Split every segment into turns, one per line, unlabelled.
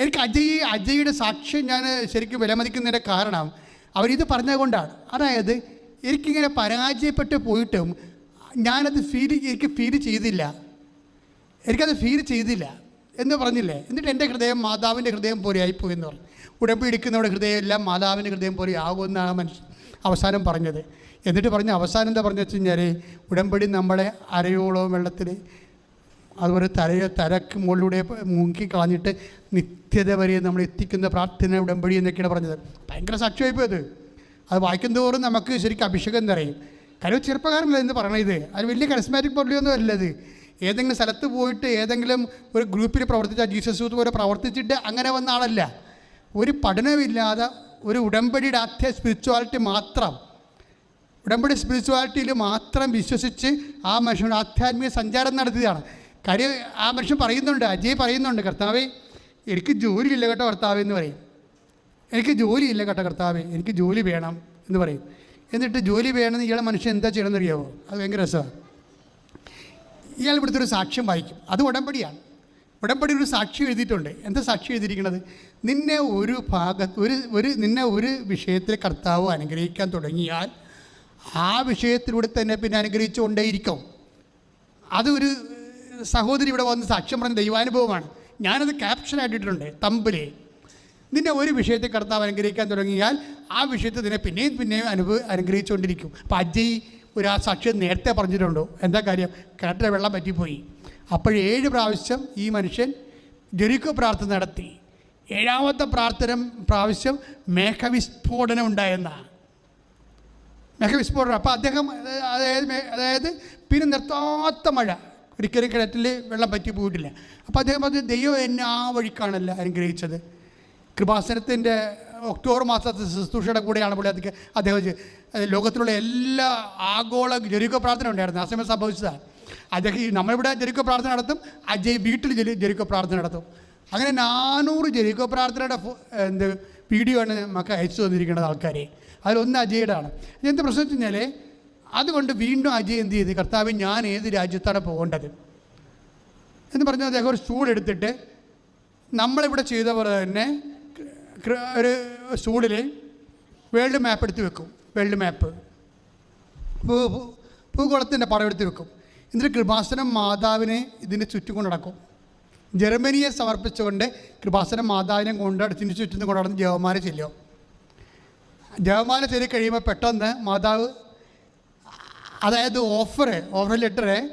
എനിക്ക് അജയ് അജയുടെ സാക്ഷ്യം ഞാൻ ശരിക്കും വിലമതിക്കുന്നതിന്റെ കാരണം അവരിത് പറഞ്ഞതുകൊണ്ടാണ്. അതായത് എനിക്കിങ്ങനെ പരാജയപ്പെട്ട് പോയിട്ടും ഞാനത് ഫീൽ എനിക്ക് ഫീൽ ചെയ്തില്ല. എനിക്കത് ഫീൽ ചെയ്തില്ല എന്ന് പറഞ്ഞില്ലേ? എന്നിട്ട് എന്റെ ഹൃദയം മാതാവിന്റെ ഹൃദയം പോലെ ആയിപ്പോയി എന്ന് പറഞ്ഞു. ഉടമ്പ് ഇടിക്കുന്നവരുടെ ഹൃദയം എല്ലാം മാതാവിന്റെ ഹൃദയം പോലെ ആകുമെന്നാണ് മനുഷ്യൻ അവസാനം പറഞ്ഞത്. എന്നിട്ട് പറഞ്ഞ അവസാനം എന്താ പറഞ്ഞു വെച്ച് കഴിഞ്ഞാൽ ഉടമ്പടി നമ്മളെ അരയോളം വെള്ളത്തിൽ അതുപോലെ തലയെ തലക്ക് മുകളിലൂടെ മുങ്ങി കളഞ്ഞിട്ട് നിത്യത വരെ നമ്മൾ എത്തിക്കുന്ന പ്രാർത്ഥന ഉടമ്പടി എന്നൊക്കെയാണ് പറഞ്ഞത്. ഭയങ്കര സാക്ഷ്യമായിപ്പോയത് അത്. വായിക്കും തോറും നമുക്ക് ശരിക്കും അഭിഷേകം നിറയും കാര്യം ചെറുപ്പക്കാരനല്ല എന്ന് പറയണത് അത് വലിയ കരസ്മാറ്റിക് പൊള്ളിയൊന്നും അല്ലത് ഏതെങ്കിലും സ്ഥലത്ത് പോയിട്ട് ഏതെങ്കിലും ഒരു ഗ്രൂപ്പിൽ പ്രവർത്തിച്ച ജീസസ് പോലെ പ്രവർത്തിച്ചിട്ട് അങ്ങനെ വന്ന ആളല്ല. ഒരു പഠനമില്ലാതെ ഒരു ഉടമ്പടിയുടെ ആദ്യ സ്പിരിച്വാലിറ്റി മാത്രം. ഉടമ്പടി സ്പിരിച്വാലിറ്റിയിൽ മാത്രം വിശ്വസിച്ച് ആ മനുഷ്യൻ ആധ്യാത്മിക സഞ്ചാരം നടത്തിയതാണ് കാര്യം ആ മനുഷ്യൻ പറയുന്നുണ്ട് അജയ് പറയുന്നുണ്ട് കർത്താവേ എനിക്ക് ജോലിയില്ല കേട്ടോ കർത്താവേ എന്ന് പറയും. എനിക്ക് ജോലിയില്ല കേട്ടോ കർത്താവേ എനിക്ക് ജോലി വേണം എന്ന് പറയും. എന്നിട്ട് ജോലി വേണമെന്ന് ഇയാളെ മനുഷ്യൻ എന്താ ചെയ്യണമെന്ന് അറിയാമോ അത് ഭയങ്കര രസമാണ്. ഇയാൾ ഇവിടുത്തെ ഒരു സാക്ഷ്യം വായിക്കും. അത് ഉടമ്പടിയാണ്. ഉടമ്പടി ഒരു സാക്ഷി എഴുതിയിട്ടുണ്ട്. എന്താ സാക്ഷി എഴുതിയിരിക്കുന്നത്? നിന്നെ ഒരു ഭാഗത്ത് ഒരു ഒരു നിന്നെ ഒരു വിഷയത്തിൽ കർത്താവ് അനുഗ്രഹിക്കാൻ തുടങ്ങിയാൽ ആ വിഷയത്തിലൂടെ തന്നെ പിന്നെ അനുഗ്രഹിച്ചുകൊണ്ടേയിരിക്കും. അതൊരു സഹോദരി ഇവിടെ വന്ന് സാക്ഷ്യം പറഞ്ഞ ദൈവാനുഭവമാണ്. ഞാനത് ക്യാപ്ഷൻ ആയിട്ടിട്ടുണ്ട് തമ്പിലേ. നിന്നെ ഒരു വിഷയത്തെ കർത്താവ് അനുഗ്രഹിക്കാൻ തുടങ്ങിയാൽ ആ വിഷയത്തെ നിന്നെ പിന്നെയും പിന്നെയും അനുഭവ അനുഗ്രഹിച്ചുകൊണ്ടിരിക്കും. അപ്പം അജയ് ഒരു ആ സാക്ഷ്യം നേരത്തെ പറഞ്ഞിട്ടുണ്ടോ? എന്താ കാര്യം? കിണറ്റിലെ വെള്ളം പറ്റിപ്പോയി. അപ്പോൾ ഏഴ് പ്രാവശ്യം ഈ മനുഷ്യൻ ജെറിക്കോ പ്രാർത്ഥന നടത്തി. ഏഴാമത്തെ പ്രാർത്ഥന പ്രാവശ്യം മേഘവിസ്ഫോടനം ഉണ്ടായെന്നാണ് മേഘവിസ്ഫോടനം. അപ്പോൾ അദ്ദേഹം അതായത് അതായത് പിന്നെ നിർത്താത്ത മഴ. ഒരിക്കലും കിണറ്റിൽ വെള്ളം പറ്റി പോയിട്ടില്ല. അപ്പോൾ അദ്ദേഹം പറഞ്ഞു ദൈവം എന്നെ ആ വഴിക്കാണല്ലോ അനുഗ്രഹിച്ചത് കൃപാസനത്തിന്റെ ഒക്ടോബർ മാസത്തെ ശുശ്രൂഷയുടെ കൂടെയാണ് പുള്ളി അതൊക്കെ അദ്ദേഹം ലോകത്തിലുള്ള എല്ലാ ആഗോള ജെറിക്കോ പ്രാർത്ഥന ഉണ്ടായിരുന്നു. ആ സമയം സംഭവിച്ചതാണ്. അദ്ദേഹം നമ്മളിവിടെ ജരുക്ക പ്രാർത്ഥന നടത്തും അജയ് വീട്ടിൽ ജലി ജരുക്ക പ്രാർത്ഥന നടത്തും. അങ്ങനെ നാനൂറ് ജരുക്ക പ്രാർത്ഥനയുടെ എന്ത് വീഡിയോ ആണ് നമുക്ക് അയച്ചു തന്നിരിക്കുന്നത് ആൾക്കാരെ. അതിലൊന്ന് അജയുടെ ആണ്. എന്ത് പ്രശ്നം വെച്ച് കഴിഞ്ഞാൽ അതുകൊണ്ട് വീണ്ടും അജയ് എന്ത് ചെയ്തു? കർത്താവ് ഞാൻ ഏത് രാജ്യത്താണ് പോകേണ്ടത്? എന്ന് പറഞ്ഞാൽ അദ്ദേഹം ഒരു സ്റ്റൂൾ എടുത്തിട്ട് നമ്മളിവിടെ ചെയ്ത പോലെ തന്നെ ഒരു സ്റ്റൂളിൽ വേൾഡ് മാപ്പ് എടുത്ത് വെക്കും. വേൾഡ് മാപ്പ് ഭൂ ഭൂഗോളത്തിന്റെ പടം എടുത്ത് വെക്കും. എന്നിട്ട് കൃപാസനം മാതാവിനെ ഇതിന് ചുറ്റും കൊണ്ട് നടക്കും. ജർമ്മനിയെ സമർപ്പിച്ചുകൊണ്ട് കൃപാസനം മാതാവിനെ കൊണ്ട് അടുത്തിന്റെ ചുറ്റും കൊണ്ട് നടന്ന് ജവമാല ചെല്ലും. ജവമാല ചെല്ലി കഴിയുമ്പോൾ പെട്ടെന്ന് മാതാവ് അതായത് ഓഫർ ഓഫർ ലെറ്റർ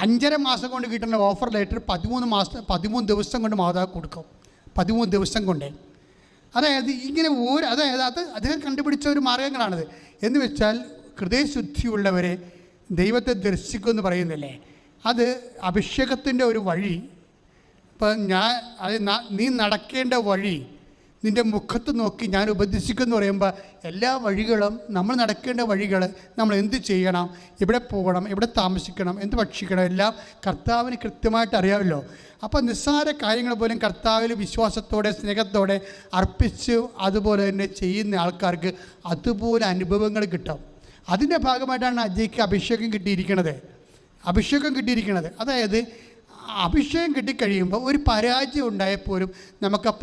അഞ്ചര മാസം കൊണ്ട് കിട്ടുന്ന ഓഫർ ലെറ്റർ പതിമൂന്ന് മാസം പതിമൂന്ന് ദിവസം കൊണ്ട് മാതാവ് കൊടുക്കും. പതിമൂന്ന് ദിവസം കൊണ്ട്. അതായത് ഇങ്ങനെ ഒരു അതായത് അത് അദ്ദേഹം കണ്ടുപിടിച്ച ഒരു മാർഗങ്ങളാണിത്. എന്ന് വെച്ചാൽ ഹൃദയശുദ്ധിയുള്ളവരെ ദൈവത്തെ ദർശിക്കുമെന്ന് പറയുന്നില്ലേ? അത് അഭിഷേകത്തിന്റെ ഒരു വഴി. ഇപ്പം ഞാൻ അത് നീ നടക്കേണ്ട വഴി നിന്റെ മുഖത്ത് നോക്കി ഞാൻ ഉപദേശിക്കുമെന്ന് പറയുമ്പോൾ എല്ലാ വഴികളും നമ്മൾ നടക്കേണ്ട വഴികൾ നമ്മൾ എന്ത് ചെയ്യണം? എവിടെ പോകണം? എവിടെ താമസിക്കണം? എന്ത് ഭക്ഷിക്കണം? എല്ലാം കർത്താവിന് കൃത്യമായിട്ട് അറിയാമല്ലോ. അപ്പോൾ നിസ്സാര കാര്യങ്ങൾ പോലും കർത്താവിൽ വിശ്വാസത്തോടെ സ്നേഹത്തോടെ അർപ്പിച്ച് അതുപോലെ തന്നെ ചെയ്യുന്ന ആൾക്കാർക്ക് അതുപോലെ അനുഭവങ്ങൾ കിട്ടും. അതിന്റെ ഭാഗമായിട്ടാണ് അജയ്ക്ക് അഭിഷേകം കിട്ടിയിരിക്കുന്നത് അഭിഷേകം കിട്ടിയിരിക്കുന്നത് അതായത് അഭിഷേകം കിട്ടിക്കഴിയുമ്പോൾ ഒരു പരാജയം ഉണ്ടായപ്പോലും നമുക്ക് ആ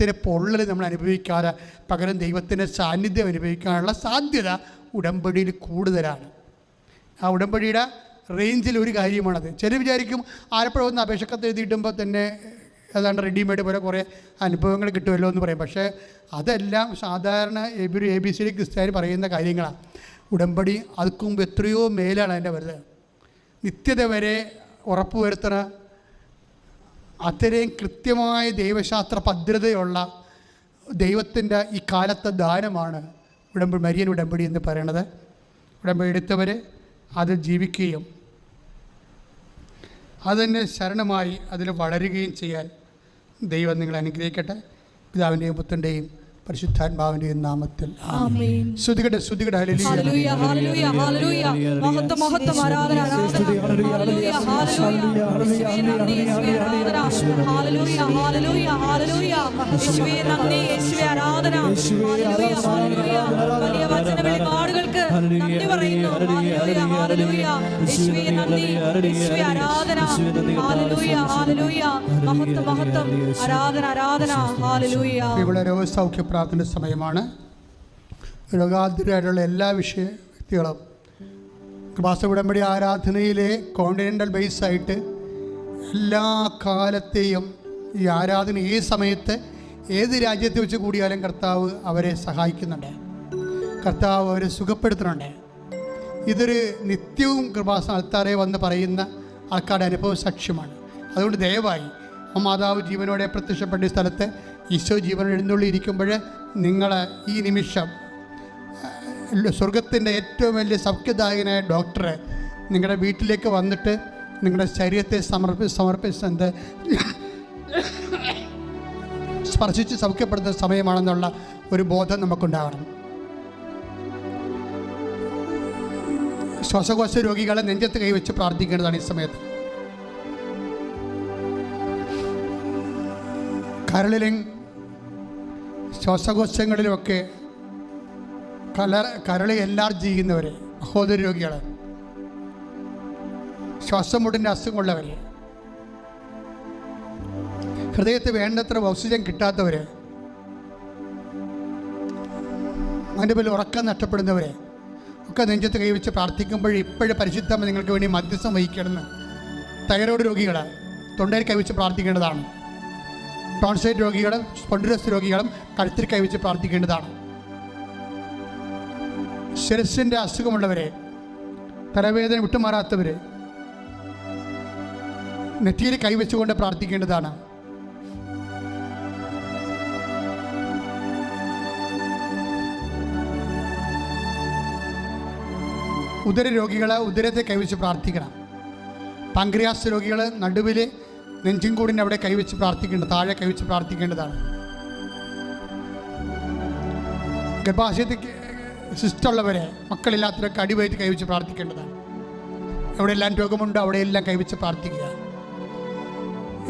പരാജയത്തിന്റെ പൊള്ളൽ നമ്മൾ അനുഭവിക്കാതെ പകരം ദൈവത്തിന്റെ സാന്നിധ്യം അനുഭവിക്കാനുള്ള സാധ്യത ഉടമ്പടിയിൽ കൂടുതലാണ്. ആ ഉടമ്പടിയുടെ റേഞ്ചിൽ ഒരു കാര്യമാണത്. ചില വിചാരിക്കും ആലപ്പുഴ ഒന്ന് അപേക്ഷക്കത്ത് എഴുതിയിട്ടുമ്പോൾ തന്നെ ഏതാണ്ട് റെഡിമെയ്ഡ് പോലെ കുറേ അനുഭവങ്ങൾ കിട്ടുമല്ലോ എന്ന് പറയും. പക്ഷേ അതെല്ലാം സാധാരണ ഒരു എ ബി സി ഡി ക്രിസ്ത്യാനി പറയുന്ന കാര്യങ്ങളാണ്. ഉടമ്പടി അതുക്കുമ്പോൾ എത്രയോ മേലാണ് അതിന്റെ വരുന്നത് നിത്യത വരെ ഉറപ്പുവരുത്തുന്ന അത്രയും കൃത്യമായ ദൈവശാസ്ത്ര ഭദ്രതയുള്ള ദൈവത്തിന്റെ ഈ കാലത്തെ ദാനമാണ് ഉടമ്പടി മരിയൻ ഉടമ്പടി എന്ന് പറയണത്. ഉടമ്പടി എടുത്തവർ അത് ജീവിക്കുകയും അതിന് ശരണമായി അതിൽ വളരുകയും ചെയ്യാൻ ദൈവം നിങ്ങളെ അനുഗ്രഹിക്കട്ടെ. പിതാവിന്റെയും പുത്രന്റെയും പരിശുദ്ധാത്മാവിന്റെ നാമത്തിൽ ശ്രുതികട
ഹല്ലേലൂയ വലിയ വചന നന്ദി പറയുന്നു. ഹല്ലേലൂയ ഹല്ലേലൂയ. യേശുവേ നന്ദി. യേശുവേ ആരാധന. ഹല്ലേലൂയ ഹല്ലേലൂയ. മഹത്വം മഹത്വം. ആരാധന ആരാധന ഹല്ലേലൂയ.
ഇവിടെ രോഗസൗഖ്യ പ്രാർത്ഥന സമയമാണ്. രോഗാതുരായിട്ടുള്ള എല്ലാ വിഷയ വ്യക്തികളും കൃപാസ ഉടമ്പടി ആരാധനയിലെ കോണ്ടിനെന്റൽ ബേസായിട്ട് എല്ലാ കാലത്തെയും ഈ ആരാധന ഈ സമയത്ത് ഏത് രാജ്യത്തെ വെച്ച് കൂടിയാലും കർത്താവ് അവരെ സഹായിക്കുന്നുണ്ട്. കർത്താവ് അവരെ സുഖപ്പെടുത്തുന്നുണ്ട്. ഇതൊരു നിത്യവും കൃപാസ ആൾക്കാരെ വന്ന് പറയുന്ന ആൾക്കാരുടെ അനുഭവ സാക്ഷ്യമാണ്. അതുകൊണ്ട് ദയവായി ആ മാതാവ് ജീവനോടെ പ്രത്യക്ഷപ്പെട്ട സ്ഥലത്ത് ഈശോ ജീവനോട് എഴുന്നള്ളിയിരിക്കുമ്പോൾ നിങ്ങൾ ഈ നിമിഷം സ്വർഗത്തിന്റെ ഏറ്റവും വലിയ സൗഖ്യദായകനായ ഡോക്ടറെ നിങ്ങളുടെ വീട്ടിലേക്ക് വന്നിട്ട് നിങ്ങളുടെ ശരീരത്തെ സമർപ്പി സമർപ്പിച്ചത് സ്പർശിച്ച് സൗഖ്യപ്പെടുത്തുന്ന സമയമാണെന്നുള്ള ഒരു ബോധം നമുക്കുണ്ടാകണം ശ്വാസകോശ രോഗികളെ നെഞ്ചത്ത് കൈവച്ച് പ്രാർത്ഥിക്കേണ്ടതാണ് ഈ സമയത്ത്. കരളിലും ശ്വാസകോശങ്ങളിലുമൊക്കെ കല കരളി എൻലാർജ് ചെയ്യുന്നവരെ അഹോദര രോഗികൾ ശ്വാസം മുട്ടിന്റെ അസുഖമുള്ളവർ ഹൃദയത്തിൽ വേണ്ടത്ര ഓക്സിജൻ കിട്ടാത്തവർ അതിന്റെ പേരിൽ ഉറക്കം നഷ്ടപ്പെടുന്നവരെ ഒക്കെ നെഞ്ചത്ത് കൈവച്ച് പ്രാർത്ഥിക്കുമ്പോൾ ഇപ്പോഴും പരിശുദ്ധം നിങ്ങൾക്ക് വേണ്ടി മധ്യസ്ഥം വഹിക്കണമെന്ന് തൈറോയ്ഡ് രോഗികൾ തൊണ്ടയിൽ കൈവച്ച് പ്രാർത്ഥിക്കേണ്ടതാണ്. ടോൺസൈറ്റ് രോഗികളും സ്പോണ്ടിലസ് രോഗികളും കഴുത്തിൽ കൈവച്ച് പ്രാർത്ഥിക്കേണ്ടതാണ്. ശിരസിന്റെ അസുഖമുള്ളവരെ തലവേദന വിട്ടുമാറാത്തവരെ നെറ്റിയിൽ കൈവച്ചുകൊണ്ട് പ്രാർത്ഥിക്കേണ്ടതാണ്. ഉദര രോഗികളെ ഉദരത്തെ കൈവച്ച് പ്രാർത്ഥിക്കണം. പങ്ക്രിയാസ് രോഗികൾ നടുവിൽ നെഞ്ചും കൂടിന്റെ അവിടെ കൈവച്ച് പ്രാർത്ഥിക്കേണ്ടത് താഴെ കൈവച്ച് പ്രാർത്ഥിക്കേണ്ടതാണ്. ഗർഭാശയത്തിൽ സിസ്റ്റുള്ളവരെ മക്കളില്ലാത്തവരൊക്കെ അടിവയറ്റ് കൈവച്ച് പ്രാർത്ഥിക്കേണ്ടതാണ്. എവിടെയെല്ലാം രോഗമുണ്ടോ അവിടെയെല്ലാം കൈവച്ച് പ്രാർത്ഥിക്കുക.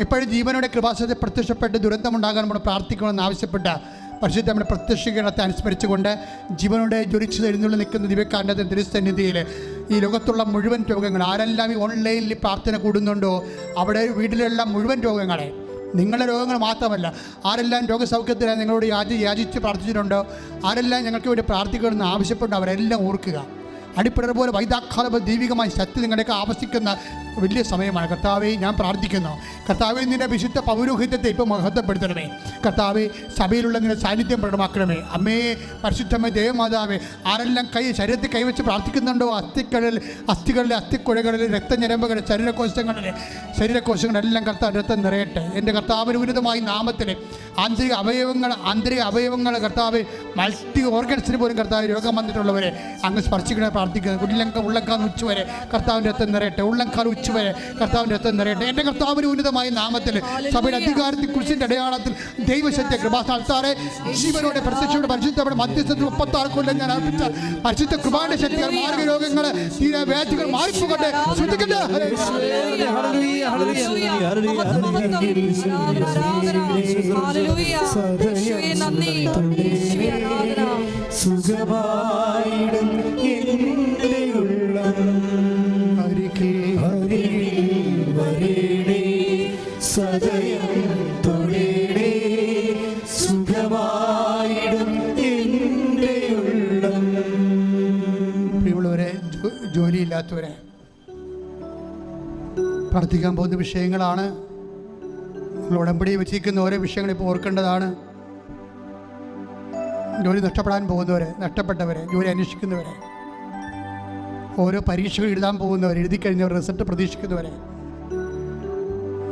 എപ്പോഴും ജീവനോടെ കൃപാസത്തെ പ്രത്യക്ഷപ്പെട്ട് ദുരന്തമുണ്ടാകാൻ നമ്മൾ പ്രാർത്ഥിക്കണമെന്ന് ആവശ്യപ്പെട്ട പരിശുദ്ധ നമ്മുടെ പ്രത്യക്ഷീകരണത്തെ അനുസ്മരിച്ചുകൊണ്ട് ജീവനോടെ ജ്വലിച്ചു എഴുന്നള്ളി നിൽക്കുന്ന ദിവ്യക്കാരന്റെ തിരുസന്നിധിയിൽ ഈ ലോകത്തുള്ള മുഴുവൻ രോഗങ്ങൾ ആരെല്ലാം ഈ ഓൺലൈനിൽ പ്രാർത്ഥന കൂടുന്നുണ്ടോ അവിടെ വീട്ടിലുള്ള മുഴുവൻ രോഗങ്ങളെ നിങ്ങളുടെ രോഗങ്ങൾ മാത്രമല്ല ആരെല്ലാം രോഗസൗഖ്യത്തിനായി നിങ്ങളോട് യാചി യാചിച്ച് പ്രാർത്ഥിച്ചിട്ടുണ്ടോ ആരെല്ലാം ഞങ്ങൾക്ക് വേണ്ടി പ്രാർത്ഥിക്കണമെന്ന് ആവശ്യപ്പെട്ട് അവരെല്ലാം ഓർക്കുക. അടിപ്പിടർ പോലെ വൈതാക്കാല ദൈവികമായ ശക്തി നിങ്ങളുടെയൊക്കെ ആവശ്യിക്കുന്ന വലിയ സമയമാണ്. കർത്താവെ ഞാൻ പ്രാർത്ഥിക്കുന്നു. കർത്താവെ നിന്റെ വിശുദ്ധ പൗരോഹിത്യത്തെ ഇപ്പോൾ മഹത്വപ്പെടുത്തണമേ. കർത്താവെ സഭയിലുള്ള നിന്റെ സാന്നിധ്യം പ്രകടമാക്കണമേ. അമ്മയെ പരിശുദ്ധമേ ദേവമാതാവേ ആരെല്ലാം കൈ ശരീരത്തിൽ കൈവച്ച് പ്രാർത്ഥിക്കുന്നുണ്ടോ? അസ്ഥിക്കളിൽ അസ്ഥികളിലെ അസ്ഥിക്കുഴകളിൽ രക്തഞരമ്പുകളിൽ ശരീരകോശങ്ങളിലെ ശരീരകോശങ്ങളെല്ലാം കർത്താവ് രക്തം നിറയട്ടെ. എന്റെ കർത്താവിന് ഉന്നതമായ നാമത്തിൽ ആന്തരിക അവയവങ്ങൾ ആന്തരിക അവയവങ്ങൾ കർത്താവ് മൾട്ടി ഓർഗൻസിന് പോലും കർത്താവ് രോഗം വന്നിട്ടുള്ളവരെ അങ്ങ് സ്പർശിക്കണേ പ്രാർത്ഥിക്കുന്നത് ഉള്ളങ്ക ഉള്ളങ്കാൽ ഉച്ചവരെ കർത്താവിന്റെ രക്തം നിറയട്ടെ. ഉള്ളങ്കാൽ ഉച്ചവരെ കർത്താവിന്റെ രക്തം നിറയട്ടെ. എന്റെ കർത്താവിന് ഉന്നതമായ നാമത്തിൽ സഭയുടെ അധികാരത്തിൽ കുറിച്ചിന്റെ അടയാളത്തിൽ ദൈവശക്തി കൃപാസ്ഥാനത്താറെ ജീവനോടെ പ്രത്യക്ഷയുടെ പരിശുദ്ധയുടെ മധ്യസ്ഥത്തിൽ മുപ്പത്താറ് കൊല്ലം ഞാൻ അർപ്പിച്ച പരിശുദ്ധ കൃപാന്റെ ശക്തികൾ മാർഗ രോഗങ്ങൾ തീരെ വ്യാധികൾ മാറിപ്പോകട്ടെ. ശ്രദ്ധിക്കട്ടെ.
സുഖമായിടും
ജോലിയില്ലാത്തവരെ പ്രാർത്ഥിക്കാൻ പോകുന്ന വിഷയങ്ങളാണ്. നിങ്ങൾ ഉടമ്പടി വെച്ചിരിക്കുന്ന ഓരോ വിഷയങ്ങൾ ഇപ്പോൾ ഓർക്കേണ്ടതാണ്. ജോലി നഷ്ടപ്പെടാൻ പോകുന്നവരെ നഷ്ടപ്പെട്ടവരെ ജോലി അന്വേഷിക്കുന്നവരെ ഓരോ പരീക്ഷകൾ എഴുതാൻ പോകുന്നവർ എഴുതി കഴിഞ്ഞവർ റിസൾട്ട് പ്രതീക്ഷിക്കുന്നവരെ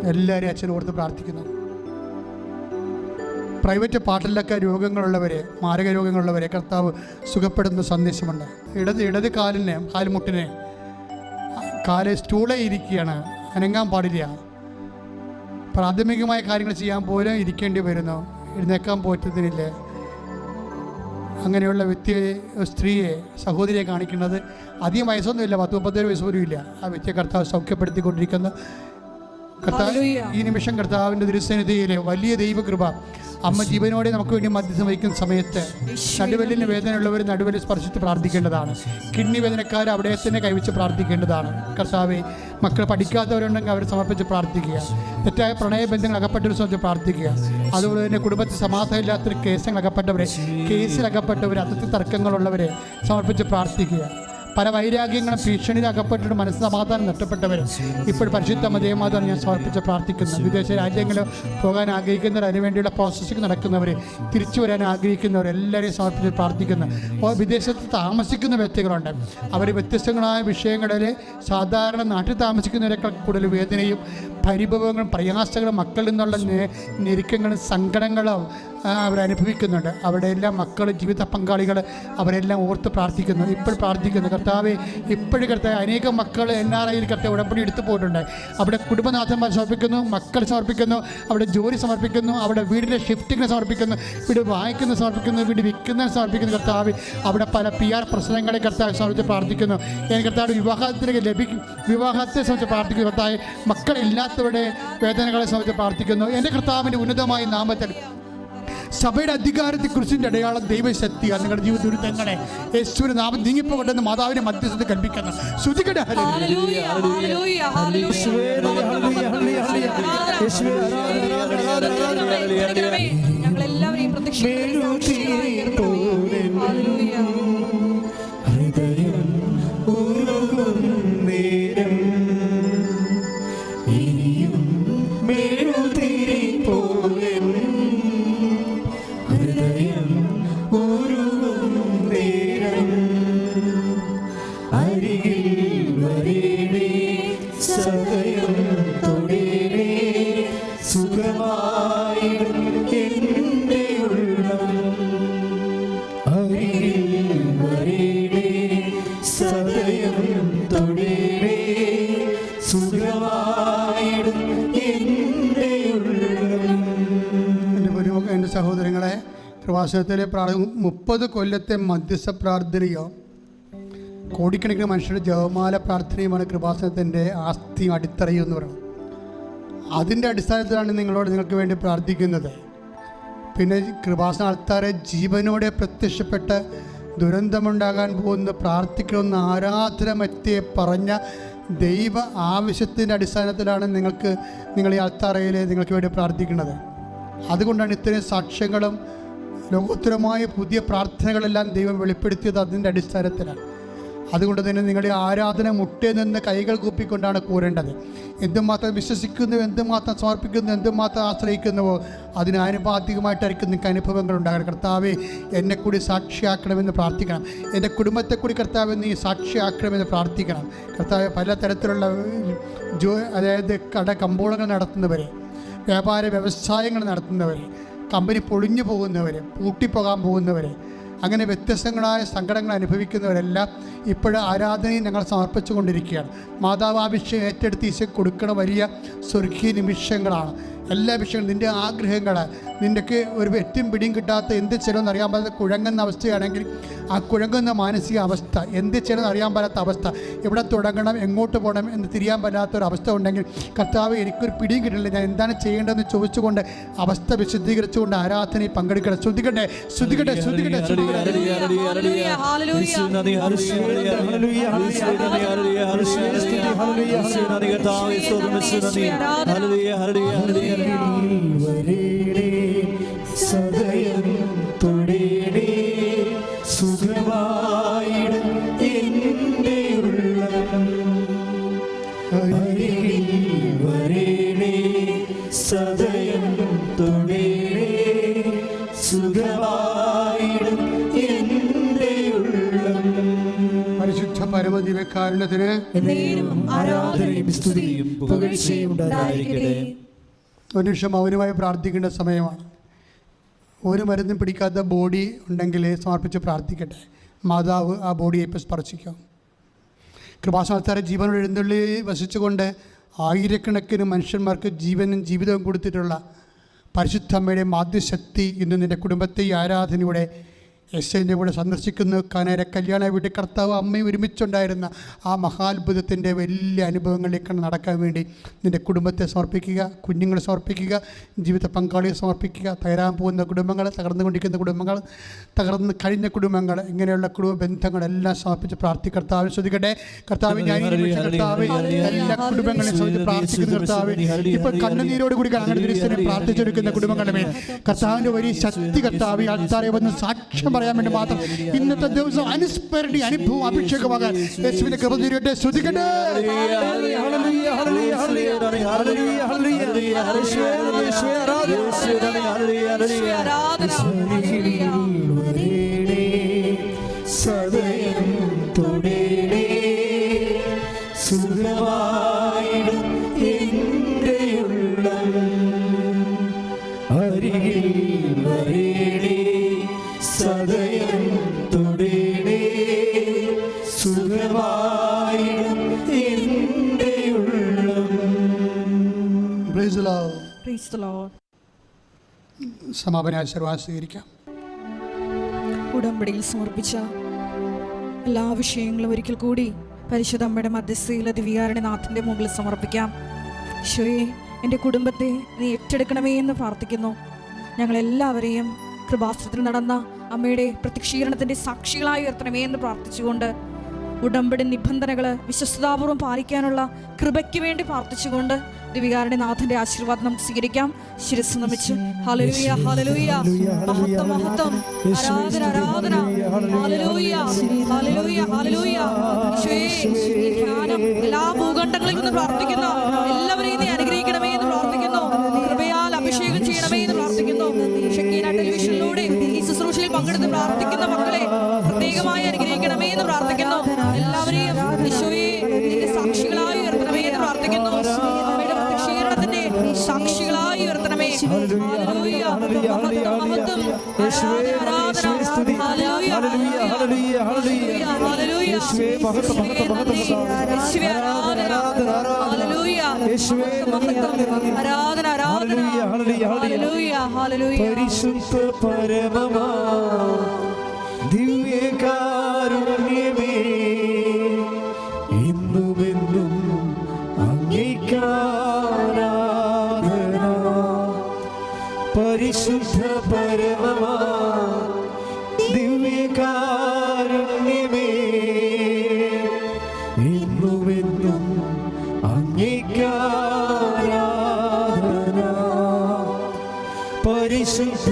എല്ലാവരെയും അച്ഛൻ ഓർത്ത് പ്രാർത്ഥിക്കുന്നു. പ്രൈവറ്റ് പാട്ടിലൊക്കെ രോഗങ്ങളുള്ളവരെ മാരക രോഗങ്ങളുള്ളവരെ കർത്താവ് സുഖപ്പെടുന്ന സന്ദേശമുണ്ട്. ഇടത് ഇടത് കാലിനെ കാൽമുട്ടിനെ കാൽ സ്റ്റൂളേ ഇരിക്കുകയാണ്. അനങ്ങാൻ പാടില്ല. പ്രാഥമികമായ കാര്യങ്ങൾ ചെയ്യാൻ പോലും ഇരിക്കേണ്ടി വരുന്നു. എഴുന്നേക്കാൻ പോറ്റത്തിനില്ല അങ്ങനെയുള്ള വ്യക്തിയെ സ്ത്രീയെ സഹോദരിയെ കാണിക്കുന്നത് അധികം വയസ്സൊന്നുമില്ല. പത്ത് മുപ്പത്തേഴ് വയസ്സ് പോലും ഇല്ല. ആ വ്യക്തിയെ കർത്താവ് സൗഖ്യപ്പെടുത്തിക്കൊണ്ടിരിക്കുന്ന. ഈ നിമിഷം കർത്താവിന്റെ ദുരുസന്നിധിയിലെ വലിയ ദൈവകൃപ അമ്മ ജീവനോടെ നമുക്ക് വേണ്ടി മധ്യസ്ഥം വഹിക്കുന്ന സമയത്ത് നടുവലിന് വേദനയുള്ളവർ നടുവലിൽ സ്പർശിച്ച് പ്രാർത്ഥിക്കേണ്ടതാണ്. കിഡ്നി വേദനക്കാർ അവിടെ തന്നെ കൈവച്ച് പ്രാർത്ഥിക്കേണ്ടതാണ്. കർത്താവെ മക്കൾ പഠിക്കാത്തവരുണ്ടെങ്കിൽ അവരെ സമർപ്പിച്ച് പ്രാർത്ഥിക്കുക. തെറ്റായ പ്രണയബന്ധങ്ങൾ അകപ്പെട്ടവർ സംബന്ധിച്ച് പ്രാർത്ഥിക്കുക. അതുപോലെ തന്നെ കുടുംബത്തിൽ സമാധാനം ഇല്ലാത്തൊരു കേസുകൾ അകപ്പെട്ടവരെ കേസിൽ അകപ്പെട്ടവരെ അതിർത്തി തർക്കങ്ങളുള്ളവരെ സമർപ്പിച്ച് പ്രാർത്ഥിക്കുക. പല വൈരാഗ്യങ്ങളും ഭീഷണിയിൽ അകപ്പെട്ടിട്ട് മനസ്സ് സമാധാനം നഷ്ടപ്പെട്ടവർ ഇപ്പോൾ പരിശുദ്ധ ദേവമാതാണ് ഞാൻ സമർപ്പിച്ച് പ്രാർത്ഥിക്കുന്നു. വിദേശ രാജ്യങ്ങളിൽ പോകാൻ ആഗ്രഹിക്കുന്നവർ അതിനുവേണ്ടിയുള്ള പ്രോസസ്സിംഗ് നടക്കുന്നവർ തിരിച്ചു വരാൻ ആഗ്രഹിക്കുന്നവർ എല്ലാവരെയും സമർപ്പിച്ച് പ്രാർത്ഥിക്കുന്നു. വിദേശത്ത് താമസിക്കുന്ന വ്യക്തികളുണ്ട്. അവർ വ്യത്യസ്തങ്ങളായ വിഷയങ്ങളിൽ സാധാരണ നാട്ടിൽ താമസിക്കുന്നവരെക്കാൾ കൂടുതൽ വേദനയും പരിഭവങ്ങളും പ്രയാസങ്ങളും മക്കളിൽ നിന്നുള്ള നെരുക്കങ്ങളും സങ്കടങ്ങളും അവരനുഭവിക്കുന്നുണ്ട്. അവരുടെ എല്ലാ മക്കൾ ജീവിത പങ്കാളികൾ അവരെല്ലാം ഓർത്ത് പ്രാർത്ഥിക്കുന്നു. ഇപ്പോൾ പ്രാർത്ഥിക്കുന്നു. കർത്താവ് ഇപ്പോഴും കർത്താവ് അനേകം മക്കൾ എൻ ആർ ഐയിൽ കർത്താവ് ഉടമ്പടി എടുത്തു പോയിട്ടുണ്ട്. അവിടെ കുടുംബനാഥന്മാർ സമർപ്പിക്കുന്നു മക്കൾ സമർപ്പിക്കുന്നു അവിടെ ജോലി സമർപ്പിക്കുന്നു അവിടെ വീടിന്റെ ഷിഫ്റ്റിങ്ങിന് സമർപ്പിക്കുന്നു വീട് വായിക്കുന്ന സമർപ്പിക്കുന്നു വീട് വിൽക്കുന്നതിന് സമർപ്പിക്കുന്നു കർത്താവ്. അവിടെ പല പി ആർ പ്രശ്നങ്ങളെ കർത്താവ് സമർപ്പിച്ച് പ്രാർത്ഥിക്കുന്നു. ഞാൻ കർത്താവ് വിവാഹത്തിലേക്ക് ലഭിക്കും വിവാഹത്തെ സംബന്ധിച്ച് പ്രാർത്ഥിക്കുന്നു കർത്താവ്. മക്കളില്ലാത്തവരുടെ വേദനകളെ സംബന്ധിച്ച് പ്രാർത്ഥിക്കുന്നു. എന്റെ കർത്താവിന്റെ ഉന്നതമായ നാമത്തിൽ സഭയുടെ അധികാരത്തെക്കുറിച്ചിന്റെ അടയാളം ദൈവശക്തിയാണ്. നിങ്ങളുടെ ജീവിത ദുരിതങ്ങളെ യേശുവിനെ നാമം നീങ്ങിപ്പോകട്ടെന്ന് മാതാവിനെ മധ്യസ്ഥത കൽപ്പിക്കുന്നു. ശ്രുതികട ഹല്ലേലൂയ പ്രവാസത്തിലെ പ്രാർത്ഥന മുപ്പത് കൊല്ലത്തെ മധ്യസ്ഥ പ്രാർത്ഥനയോ കോടിക്കണക്കിന് മനുഷ്യരുടെ ജപമാല പ്രാർത്ഥനയുമാണ് കൃപാസനത്തിന്റെ ആസ്തി അടിത്തറയും എന്ന് പറയുന്നത്. അതിന്റെ അടിസ്ഥാനത്തിലാണ് നിങ്ങളോട് നിങ്ങൾക്ക് വേണ്ടി പ്രാർത്ഥിക്കുന്നത്. പിന്നെ കൃപാസന ആൾക്കാരെ ജീവനോടെ പ്രത്യക്ഷപ്പെട്ട ദുരന്തമുണ്ടാകാൻ പോകുന്ന പ്രാർത്ഥിക്കണമെന്ന് ആരാധനമറ്റിയെ പറഞ്ഞ ദൈവ ആവശ്യത്തിന്റെ അടിസ്ഥാനത്തിലാണ് നിങ്ങൾക്ക് നിങ്ങൾ ഈ അൾത്താറയിൽ നിങ്ങൾക്ക് വേണ്ടി പ്രാർത്ഥിക്കുന്നത്. അതുകൊണ്ടാണ് ഇത്രയും സാക്ഷ്യങ്ങളും ലോകോത്തരമായ പുതിയ പ്രാർത്ഥനകളെല്ലാം ദൈവം വെളിപ്പെടുത്തിയത് അതിന്റെ അടിസ്ഥാനത്തിലാണ്. അതുകൊണ്ട് തന്നെ നിങ്ങളുടെ ആരാധന മുട്ടേ നിന്ന് കൈകൾ കൂപ്പിക്കൊണ്ടാണ് കൂരേണ്ടത്. എന്തുമാത്രം വിശ്വസിക്കുന്നു എന്തുമാത്രം സമർപ്പിക്കുന്നു എന്തുമാത്രം ആശ്രയിക്കുന്നുവോ അതിന് ആനുപാതികമായിട്ടായിരിക്കും നിങ്ങൾക്ക് അനുഭവങ്ങൾ ഉണ്ടാകണം. കർത്താവെ എന്നെ കൂടി സാക്ഷിയാക്കണമെന്ന് പ്രാർത്ഥിക്കണം. എന്റെ കുടുംബത്തെ കൂടി കർത്താവ് നീ സാക്ഷിയാക്കണമെന്ന് പ്രാർത്ഥിക്കണം. കർത്താവ് പലതരത്തിലുള്ള ജോ അതായത് കട കമ്പോളങ്ങൾ നടത്തുന്നവരെ വ്യാപാര വ്യവസായങ്ങൾ നടത്തുന്നവർ കമ്പനി പൊളിഞ്ഞു പോകുന്നവർ പൂട്ടിപ്പോകാൻ പോകുന്നവർ അങ്ങനെ വ്യത്യസ്തങ്ങളായ സങ്കടങ്ങൾ അനുഭവിക്കുന്നവരെല്ലാം ഇപ്പോഴും ആരാധനയും ഞങ്ങൾ സമർപ്പിച്ചുകൊണ്ടിരിക്കുകയാണ്. മാതാവാഭിഷേകം ഏറ്റെടുത്ത് ഈശോ കൊടുക്കണ വലിയ സ്വർഗീയ നിമിഷങ്ങളാണ്. എല്ലാ വിഷയങ്ങളും നിന്റെ ആഗ്രഹങ്ങൾ നിന്റെക്ക് ഒരു വെറ്റും പിടിയും കിട്ടാത്ത എന്ത് ചെയ്യണമെന്ന് അറിയാൻ പറ്റാത്ത കുഴങ്ങുന്ന അവസ്ഥയാണെങ്കിൽ ആ കുഴങ്ങുന്ന മാനസിക അവസ്ഥ എന്ത് ചെയ്യണമെന്ന് അറിയാൻ പറ്റാത്ത അവസ്ഥ എവിടെ തുടങ്ങണം എങ്ങോട്ട് പോകണം എന്ന് തിരിയാൻ പറ്റാത്ത ഒരു അവസ്ഥ ഉണ്ടെങ്കിൽ കർത്താവ് എനിക്കൊരു പിടിയും കിട്ടില്ല ഞാൻ എന്താണ് ചെയ്യേണ്ടതെന്ന് ചോദിച്ചുകൊണ്ട് അവസ്ഥ വിശദീകരിച്ചുകൊണ്ട് ആരാധനയിൽ പങ്കെടുക്കണം ശ്രദ്ധിക്കട്ടെ ശ്രദ്ധിക്കട്ടെ ശ്രദ്ധിക്കട്ടെ ശ്രദ്ധിക്കട്ടെ.
സദയം തൊടേണേ സുഖമായിടും എന്റെ ഉള്ളം. അരികിൽ വരേണേ സദയം തൊടേണേ സുഖമായിടും എന്റെ ഉള്ളം.
പരിശുദ്ധ
ആരാധനയും സ്തുതിയും പുകഴ്ചയും ഉണ്ടായിരിക്കട്ടെ.
ഒരു നിമിഷം മൗനമായി പ്രാർത്ഥിക്കേണ്ട സമയമാണ്. ഒരു മരുന്നും പിടിക്കാത്ത ബോഡി ഉണ്ടെങ്കിൽ സമർപ്പിച്ച് പ്രാർത്ഥിക്കട്ടെ. മാതാവ് ആ ബോഡിയെ ഇപ്പോൾ സ്പർശിക്കും. കൃപാസനത്താരെ ജീവനോട് എഴുന്നള്ളി വസിച്ചുകൊണ്ട് ആയിരക്കണക്കിന് മനുഷ്യന്മാർക്ക് ജീവനും ജീവിതവും കൊടുത്തിട്ടുള്ള പരിശുദ്ധമ്മയുടെ മാധ്യശക്തി ഇന്ന് നിന്റെ കുടുംബത്തെ ആരാധനയുടെ യെശന്റെ കൂടെ സന്ദർശിക്കുന്നു. കാനേരെ കല്യാണ വീട്ടിൽ കർത്താവ് അമ്മയും ഒരുമിച്ചുണ്ടായിരുന്ന ആ മഹാത്ഭുതത്തിന്റെ വലിയ അനുഭവങ്ങളിലേക്കാണ് നടക്കാൻ വേണ്ടി നിന്റെ കുടുംബത്തെ സമർപ്പിക്കുക കുഞ്ഞുങ്ങളെ സമർപ്പിക്കുക ജീവിത പങ്കാളിയെ സമർപ്പിക്കുക തകരാൻ പോകുന്ന കുടുംബങ്ങൾ തകർന്നുകൊണ്ടിരിക്കുന്ന കുടുംബങ്ങൾ തകർന്ന് കഴിഞ്ഞ കുടുംബങ്ങൾ ഇങ്ങനെയുള്ള കുടുംബ ബന്ധങ്ങളെല്ലാം സമർപ്പിച്ച് പ്രാർത്ഥി കർത്താവ് ശ്രദ്ധിക്കട്ടെ കർത്താവ് ഞാൻ കർത്താവ് എല്ലാ കുടുംബങ്ങളെ സംബന്ധിച്ച് പ്രാർത്ഥിക്കുന്ന കർത്താവ്. ഇപ്പോൾ കണ്ണുനീരോട് കൂടി അങ്ങനെ പ്രാർത്ഥിച്ചെടുക്കുന്ന കുടുംബങ്ങളുടെ മേൽ കർത്താവിന്റെ വലിയ ശക്തി കർത്താവ് ആൾക്കാരെ വന്ന് സാക്ഷ്യം പറയാൻ വേണ്ടി മാത്രം ഇന്നത്തെ ദിവസം അനുസ്മരണി അനുഭവം അഭിഷേകമാകാൻ കൃപ
ഹല്ലേലൂയ ഹല്ലേലൂയ ഹല്ലേലൂയ ആരാധന
സമാപന ആശീർവാദം സ്വീകരിക്കാം
ഉടമ്പടിയിൽ സമർപ്പിച്ച എല്ലാ വിഷയങ്ങളും ഒരിക്കൽ കൂടി പരിശുദ്ധ അമ്മയുടെ മധ്യസ്ഥയിലെ ദിവ്യാരണനാഥന്റെ മുമ്പിൽ സമർപ്പിക്കാം. ഈശോയെ എന്റെ കുടുംബത്തെ നീ ഏറ്റെടുക്കണമേ എന്ന് പ്രാർത്ഥിക്കുന്നു. ഞങ്ങളെല്ലാവരെയും കൃപാസ്ത്രത്തിൽ നടന്ന അമ്മയുടെ പ്രത്യക്ഷീകരണത്തിന്റെ സാക്ഷികളായി ഉയർത്തണമേ എന്ന് പ്രാർത്ഥിച്ചുകൊണ്ട് ഉടമ്പടി നിബന്ധനകൾ വിശ്വസ്താപൂർവം പാലിക്കാനുള്ള കൃപയ്ക്ക് വേണ്ടി പ്രാർത്ഥിച്ചുകൊണ്ട് ദിവികാരുടെ നാഥന്റെ ആശീർവാദം നമുക്ക് സ്വീകരിക്കാം. ശിരസ് നമിച്ച്. മഹത്വം മഹത്വം. ആരാധന ആരാധന. ധ്യാനം. എല്ലാ ഭൂഖണ്ഡങ്ങളിൽ നിന്ന് പ്രാർത്ഥിക്കുന്നു. എല്ലാവരെയും നീ അനുഗ്രഹിക്കണമേ എന്ന് പ്രാർത്ഥിക്കുന്നു. കൃപയാൽ അഭിഷേകം ചെയ്യണമേ എന്ന് പ്രാർത്ഥിക്കുന്നു. ഷക്കീന ടെലിവിഷനിലൂടെ ഈ ശുശ്രൂഷയിൽ പങ്കെടുത്ത് പ്രാർത്ഥിക്കുന്ന മക്കളെ പ്രത്യേകമായി അനുഗ്രഹിക്കണമേ എന്ന് പ്രാർത്ഥിക്കുന്നു. എല്ലാവരെയും ഈശോയെ
പരിശുദ്ധ പരമമാ ദിവ്യകാരുണ്യമേ പരിശുദ്ധ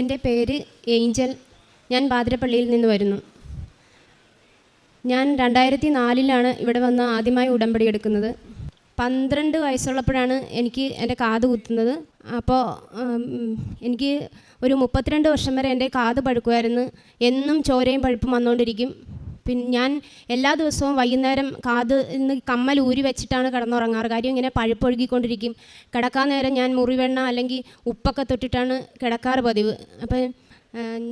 എന്റെ പേര് ഏഞ്ചൽ. ഞാൻ ബാതിരപ്പള്ളിയിൽ നിന്ന് വരുന്നു. ഞാൻ രണ്ടായിരത്തി നാലിലാണ് ഇവിടെ വന്ന് ആദ്യമായി ഉടമ്പടി എടുക്കുന്നത്. പന്ത്രണ്ട് വയസ്സുള്ളപ്പോഴാണ് എനിക്ക് എന്റെ കാത് കുത്തുന്നത്. അപ്പോൾ എനിക്ക് ഒരു മുപ്പത്തിരണ്ട് വർഷം വരെ എന്റെ കാത് പഴുക്കുമായിരുന്നു. എന്നും ചോരയും പഴുപ്പും വന്നുകൊണ്ടിരിക്കും. പിന്നെ ഞാൻ എല്ലാ ദിവസവും വൈകുന്നേരം കാത് ഇന്ന് കമ്മൽ ഊരി വെച്ചിട്ടാണ് കിടന്നുറങ്ങാറ്. കാര്യം ഇങ്ങനെ പഴുപ്പൊഴുകിക്കൊണ്ടിരിക്കും. കിടക്കാൻ നേരം ഞാൻ മുറിവെണ്ണ അല്ലെങ്കിൽ ഉപ്പൊക്കെ തൊട്ടിട്ടാണ് കിടക്കാറ് പതിവ്. അപ്പം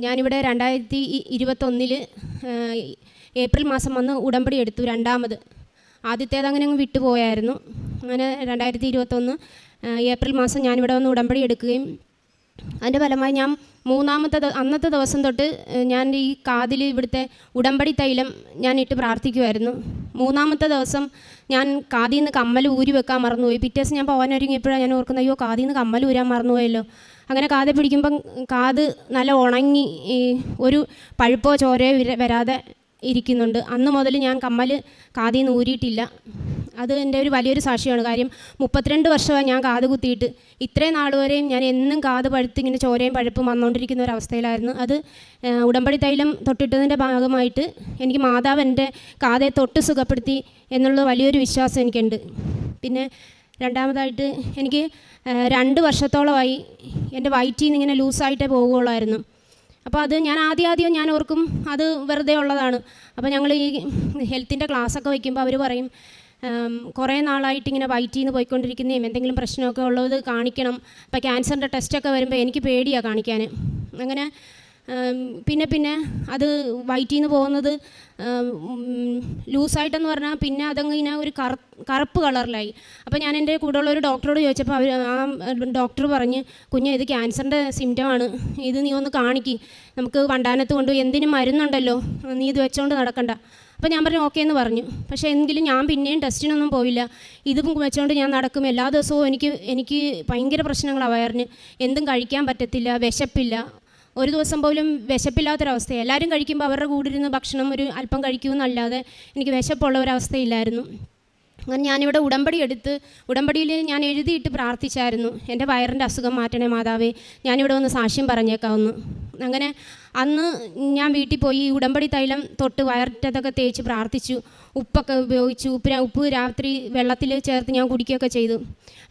ഞാനിവിടെ രണ്ടായിരത്തി ഇരുപത്തൊന്നിൽ ഏപ്രിൽ മാസം വന്ന് ഉടമ്പടി എടുത്തു രണ്ടാമത്. ആദ്യത്തേത് അങ്ങനെ അങ്ങ് വിട്ടുപോയായിരുന്നു. അങ്ങനെ രണ്ടായിരത്തി ഇരുപത്തൊന്ന് ഏപ്രിൽ മാസം ഞാനിവിടെ വന്ന് ഉടമ്പടി എടുക്കുകയും അതിന്റെ ഫലമായി ഞാൻ മൂന്നാമത്തെ അന്നത്തെ ദിവസം തൊട്ട് ഞാൻ ഈ കാതിൽ ഇവിടുത്തെ ഉടമ്പടി തൈലം ഞാൻ ഇട്ട് പ്രാർത്ഥിക്കുമായിരുന്നു മൂന്നാമത്തെ ദിവസം ഞാൻ കാതിൽ നിന്ന് കമ്മൽ ഊരി വെക്കാൻ മറന്നുപോയി. പിറ്റേ ദിവസം ഞാൻ പോകാനൊരുങ്ങിയപ്പോഴാണ് ഞാൻ ഓർക്കുന്നത് അയ്യോ കാതിൽ നിന്ന് കമ്മൽ ഊരാൻ മറന്നുപോയല്ലോ. അങ്ങനെ കാതെ പിടിക്കുമ്പം കാത് നല്ല ഉണങ്ങി ഈ ഒരു പഴുപ്പോ ചോരയോ വരാതെ ഇരിക്കുന്നുണ്ട്. അന്ന് മുതൽ ഞാൻ കമ്മൽ കാതിൽ നിന്ന് ഊരിയിട്ടില്ല. അത് എന്റെ ഒരു വലിയൊരു സാക്ഷിയാണ്. കാര്യം മുപ്പത്തിരണ്ട് വർഷമായി ഞാൻ കാത് കുത്തിയിട്ട് ഇത്രയും നാൾ വരെയും ഞാൻ എന്നും കാത് പഴുത്ത് ഇങ്ങനെ ചോരയും പഴുപ്പും വന്നുകൊണ്ടിരിക്കുന്ന ഒരു അവസ്ഥയിലായിരുന്നു. അത് ഉടമ്പടി തൈലം തൊട്ടിട്ടതിന്റെ ഭാഗമായിട്ട് എനിക്ക് മാതാവ് എന്റെ കാതെ തൊട്ട് സുഖപ്പെടുത്തി എന്നുള്ള വലിയൊരു വിശ്വാസം എനിക്കുണ്ട്. പിന്നെ രണ്ടാമതായിട്ട് എനിക്ക് രണ്ട് വർഷത്തോളമായി എന്റെ വയറ്റിൽ നിന്ന് ഇങ്ങനെ ലൂസായിട്ടേ പോകുകയുള്ളായിരുന്നു. അപ്പോൾ അത് ഞാൻ ആദ്യം ആദ്യം ഞാൻ ഓർക്കും അത് വെറുതെ ഉള്ളതാണ്. അപ്പോൾ ഞങ്ങൾ ഈ ഹെൽത്തിന്റെ ക്ലാസ്സൊക്കെ വയ്ക്കുമ്പോൾ അവർ പറയും കുറേ നാളായിട്ട് ഇങ്ങനെ വയറ്റിൽ നിന്ന് പോയിക്കൊണ്ടിരിക്കുന്നതും എന്തെങ്കിലും പ്രശ്നമൊക്കെ ഉള്ളത് കാണിക്കണം. ഇപ്പോൾ ക്യാൻസറിന്റെ ടെസ്റ്റൊക്കെ വരുമ്പോൾ എനിക്ക് പേടിയാണ് കാണിക്കാൻ അങ്ങനെ പിന്നെ പിന്നെ അത് വയറ്റിൽ നിന്ന് പോകുന്നത് ലൂസായിട്ടെന്ന് പറഞ്ഞാൽ പിന്നെ അതങ്ങനെ ഒരു കറ കറുപ്പ് കളറിലായി. അപ്പോൾ ഞാൻ എന്റെ കൂടെയുള്ള ഒരു ഡോക്ടറോട് ചോദിച്ചപ്പോൾ അവർ ആ ഡോക്ടർ പറഞ്ഞ് കുഞ്ഞ് ഇത് ക്യാൻസറിന്റെ സിംറ്റമാണ്. ഇത് നീ ഒന്ന് കാണിക്ക്. നമുക്ക് വണ്ടാനത്ത് കൊണ്ടുപോയി എന്തിനും മരുന്നുണ്ടല്ലോ. നീ ഇത് വെച്ചുകൊണ്ട് നടക്കണ്ട. അപ്പോൾ ഞാൻ പറഞ്ഞു ഓക്കെ എന്ന് പറഞ്ഞു. പക്ഷേ എങ്കിലും ഞാൻ പിന്നെയും ടെസ്റ്റിനൊന്നും പോയില്ല. ഇതും വെച്ചുകൊണ്ട് ഞാൻ നടക്കും. എല്ലാ ദിവസവും എനിക്ക് എനിക്ക് ഭയങ്കര പ്രശ്നങ്ങളാവായിരുന്നു എന്തും കഴിക്കാൻ പറ്റത്തില്ല വിശപ്പില്ല. ഒരു ദിവസം പോലും വിശപ്പില്ലാത്തൊരവസ്ഥ എല്ലാവരും കഴിക്കുമ്പോൾ അവരുടെ കൂടെ ഇരുന്ന് ഭക്ഷണം ഒരു അല്പം കഴിക്കുമെന്നല്ലാതെ എനിക്ക് വിശപ്പുള്ള ഒരവസ്ഥയില്ലായിരുന്നു. അങ്ങനെ ഞാനിവിടെ ഉടമ്പടി എടുത്ത് ഉടമ്പടിയിൽ ഞാൻ എഴുതിയിട്ട് പ്രാർത്ഥിച്ചായിരുന്നു. എന്റെ വയറിന്റെ അസുഖം മാറ്റണേ മാതാവേ. ഞാനിവിടെ ഒന്ന് സാക്ഷ്യം പറഞ്ഞേക്കാവുന്നു. അങ്ങനെ അന്ന് ഞാൻ വീട്ടിൽ പോയി ഉടമ്പടി തൈലം തൊട്ട് വയറ്റതൊക്കെ തേച്ച് പ്രാർത്ഥിച്ചു. ഉപ്പൊക്കെ ഉപയോഗിച്ചു. ഉപ്പ് ഉപ്പ് രാത്രി വെള്ളത്തിൽ ചേർത്ത് ഞാൻ കുടിക്കുകയൊക്കെ ചെയ്തു.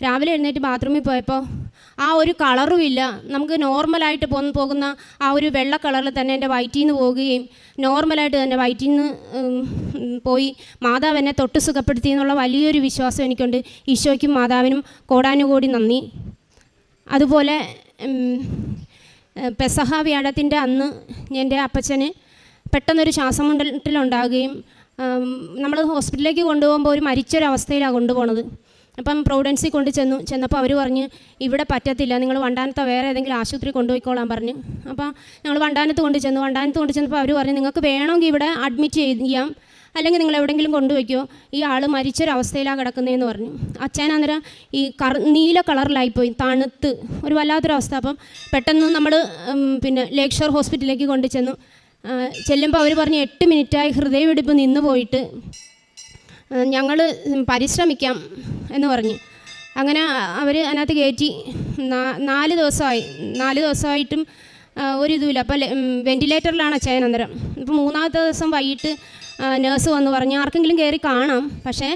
രാവിലെ എഴുന്നേറ്റ് ബാത്റൂമിൽ പോയപ്പോൾ ആ ഒരു കളറും ഇല്ല. നമുക്ക് നോർമലായിട്ട് പോന്ന് പോകുന്ന ആ ഒരു വെള്ള കളറിൽ തന്നെ എന്റെ വയറ്റിൽ നിന്ന് പോവുകയും നോർമലായിട്ട് തന്നെ വയറ്റിൽ നിന്ന് പോയി മാതാവ് എന്നെ തൊട്ട് സുഖപ്പെടുത്തി എന്നുള്ള വലിയൊരു വിശ്വാസം എനിക്കുണ്ട്. ഈശോയ്ക്കും മാതാവിനും കോടാനുകോടി നന്ദി. അതുപോലെ പെസഹ വ്യാഴത്തിന്റെ അന്ന് എന്റെ അപ്പച്ചന് പെട്ടെന്നൊരു ശ്വാസം മുണ്ടലുണ്ടാകുകയും നമ്മൾ ഹോസ്പിറ്റലിലേക്ക് കൊണ്ടുപോകുമ്പോൾ ഒരു മരിച്ചൊരവസ്ഥയിലാണ് കൊണ്ടുപോണത്. അപ്പം പ്രൊവിഡൻസിൽ കൊണ്ട് ചെന്നു. ചെന്നപ്പോൾ അവർ പറഞ്ഞ് ഇവിടെ പറ്റത്തില്ല. നിങ്ങൾ വണ്ടാനത്തെ വേറെ ഏതെങ്കിലും ആശുപത്രി കൊണ്ടുപോയിക്കോളാൻ പറഞ്ഞു. അപ്പോൾ ഞങ്ങൾ വണ്ടാനത്ത് കൊണ്ട് ചെന്നു. വണ്ടാനത്ത് കൊണ്ട് ചെന്നപ്പോൾ അവർ പറഞ്ഞു നിങ്ങൾക്ക് വേണമെങ്കിൽ ഇവിടെ അഡ്മിറ്റ് ചെയ്യാം. അല്ലെങ്കിൽ നിങ്ങൾ എവിടെയെങ്കിലും കൊണ്ടുവയ്ക്കോ ഈ ആൾ മരിച്ചൊരവസ്ഥയിലാണ് കിടക്കുന്നതെന്ന് പറഞ്ഞു. അച്ഛൻ അന്നേരം ഈ കറ നീല കളറിലായിപ്പോയി തണുത്ത് ഒരു വല്ലാത്തൊരവസ്ഥ. അപ്പം പെട്ടെന്ന് നമ്മൾ പിന്നെ ലേക്ഷർ ഷോർ ഹോസ്പിറ്റലിലേക്ക് കൊണ്ടു ചെന്നു ചെല്ലുമ്പോൾ അവർ പറഞ്ഞു എട്ട് മിനിറ്റായി ഹൃദയമിടിപ്പ് നിന്ന് പോയിട്ട് ഞങ്ങൾ പരിശ്രമിക്കാം എന്ന് പറഞ്ഞു. അങ്ങനെ അവർ അതിനകത്ത് കയറ്റി നാല് ദിവസമായി. നാല് ദിവസമായിട്ടും ആ, അപ്പം വെന്റിലേറ്ററിലാണ് അച്ഛൻ അന്നേരം മൂന്നാമത്തെ ദിവസം വൈകിട്ട് നേഴ്സ് വന്ന് പറഞ്ഞു ആർക്കെങ്കിലും കയറി കാണാം. പക്ഷേ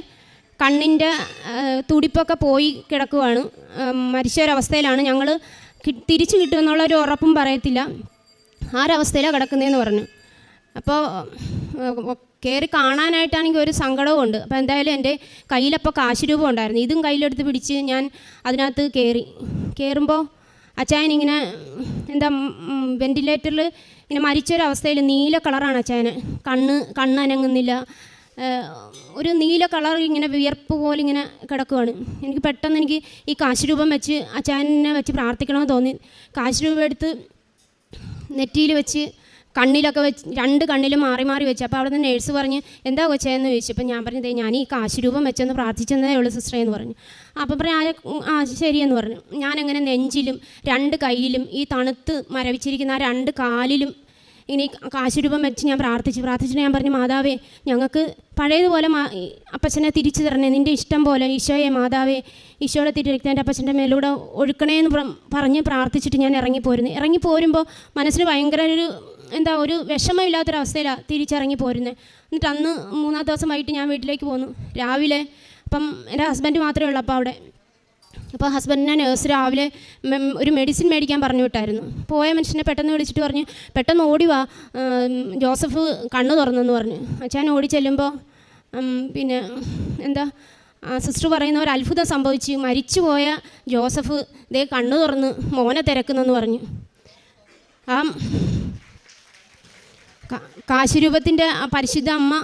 കണ്ണിന്റെ തുടിപ്പൊക്കെ പോയി കിടക്കുവാണ്. മരിച്ച ഒരവസ്ഥയിലാണ് ഞങ്ങൾ തിരിച്ചു കിട്ടുമെന്നുള്ള ഒരു ഉറപ്പും പറയത്തില്ല. ആ ഒരവസ്ഥയിലാണ് കിടക്കുന്നതെന്ന് പറഞ്ഞു അപ്പോൾ കയറി കാണാനായിട്ടാണെങ്കിൽ ഒരു സങ്കടവും ഉണ്ട്. അപ്പോൾ എന്തായാലും എന്റെ കയ്യിലപ്പോൾ കാശ് രൂപം ഉണ്ടായിരുന്നു. ഇതും കയ്യിലെടുത്ത് പിടിച്ച് ഞാൻ അതിനകത്ത് കയറി കയറുമ്പോൾ അച്ചായൻ ഇങ്ങനെ എന്താ വെന്റിലേറ്ററിൽ ഇങ്ങനെ മരിച്ചൊരവസ്ഥയിൽ നീല കളറാണ് അച്ചായന്. കണ്ണ് കണ്ണ് അനങ്ങുന്നില്ല. ഒരു നീല കളർ ഇങ്ങനെ വിയർപ്പ് പോലെ ഇങ്ങനെ കിടക്കുവാണ്. എനിക്ക് പെട്ടെന്ന് എനിക്ക് ഈ കാശ് രൂപം വെച്ച് അച്ചായനെ വെച്ച് പ്രാർത്ഥിക്കണമെന്ന് തോന്നി. കാശ് രൂപം എടുത്ത് നെറ്റിയിൽ വെച്ച് കണ്ണിലൊക്കെ വെച്ച് രണ്ട് കണ്ണിലും മാറി മാറി വെച്ച്. അപ്പോൾ അവിടെ നിന്ന് നേഴ്സ് പറഞ്ഞ് എന്താ കൊച്ചേന്ന് ചോദിച്ചു. അപ്പോൾ ഞാൻ പറഞ്ഞത് "ദേ ഞാൻ ഈ കാശുരൂപം വെച്ചൊന്ന് പ്രാർത്ഥിച്ചെന്നേ ഉള്ളൂ സിസ്റ്ററെ എന്ന് പറഞ്ഞു. അപ്പോൾ പറഞ്ഞു "ആ, ശരിയെന്ന് പറഞ്ഞു. ഞാനങ്ങനെ നെഞ്ചിലും രണ്ട് കയ്യിലും ഈ തണുത്ത് മരവിച്ചിരിക്കുന്ന ആ രണ്ട് കാലിലും ഇനി ഈ കാശ് വെച്ച് ഞാൻ പ്രാർത്ഥിച്ചു. പ്രാർത്ഥിച്ചിട്ട് ഞാൻ പറഞ്ഞു മാതാവേ ഞങ്ങൾക്ക് പഴയതുപോലെ മാ അപ്പച്ചനെ തിരിച്ചു തരണേ. നിന്റെ ഇഷ്ടം പോലെ ഈശോയെ മാതാവേ ഈശോയുടെ തിരിച്ചിരിക്കുന്ന എന്റെ അപ്പച്ചന്റെ മേലൂടെ ഒഴുക്കണേ എന്ന് പറഞ്ഞ് പ്രാർത്ഥിച്ചിട്ട് ഞാൻ ഇറങ്ങിപ്പോരുന്നു. ഇറങ്ങിപ്പോരുമ്പോൾ മനസ്സിന് ഭയങ്കര ഒരു എന്താ ഒരു വിഷമമില്ലാത്തൊരവസ്ഥയിലാണ് തിരിച്ചിറങ്ങി പോരുന്നത് എന്നിട്ട് അന്ന് മൂന്നാം ദിവസം വൈകിട്ട് ഞാൻ വീട്ടിലേക്ക് പോന്നു. രാവിലെ അപ്പം എന്റെ ഹസ്ബൻഡ് മാത്രമേ ഉള്ളൂ അപ്പോൾ അവിടെ. അപ്പോൾ ഹസ്ബൻഡിനെ നേഴ്സ് രാവിലെ ഒരു മെഡിസിൻ മേടിക്കാൻ പറഞ്ഞു വിട്ടായിരുന്നു. പോയ മനുഷ്യനെ പെട്ടെന്ന് വിളിച്ചിട്ട് പറഞ്ഞു പെട്ടെന്ന് ഓടി വാ. ജോസഫ് കണ്ണ് തുറന്നെന്ന് പറഞ്ഞു. അച്ഛൻ ഓടി ചെല്ലുമ്പോൾ പിന്നെ എന്താ സിസ്റ്റർ പറയുന്ന ഒരു അത്ഭുതം സംഭവിച്ചു. മരിച്ചുപോയ ജോസഫ് ദേ കണ്ണു തുറന്ന് മോനെ തിരക്കുന്നെന്ന് പറഞ്ഞു. ആ കാശിരൂപത്തിന്റെ പരിശുദ്ധ അമ്മ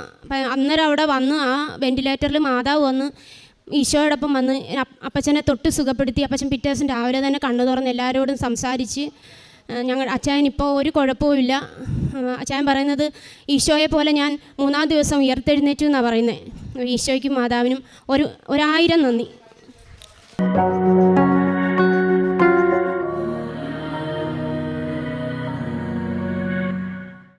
അന്നേരം അവിടെ വന്ന് ആ വെന്റിലേറ്ററിൽ മാതാവ് വന്ന് ഈശോയോടൊപ്പം വന്ന് അപ്പച്ചനെ തൊട്ട് സുഖപ്പെടുത്തി. അപ്പച്ചൻ പിറ്റേ ദിവസം രാവിലെ തന്നെ കണ്ണു തുറന്ന് എല്ലാവരോടും സംസാരിച്ച് ഞങ്ങൾ അച്ചായൻ ഇപ്പോൾ ഒരു കുഴപ്പവുമില്ല അച്ചായൻ പറയുന്നത് ഈശോയെ പോലെ ഞാൻ മൂന്നാം ദിവസം ഉയർത്തെഴുന്നേറ്റു എന്നാണ് പറയുന്നത് ഈശോയ്ക്കും മാതാവിനും ഒരു ഒരായിരം നന്ദി.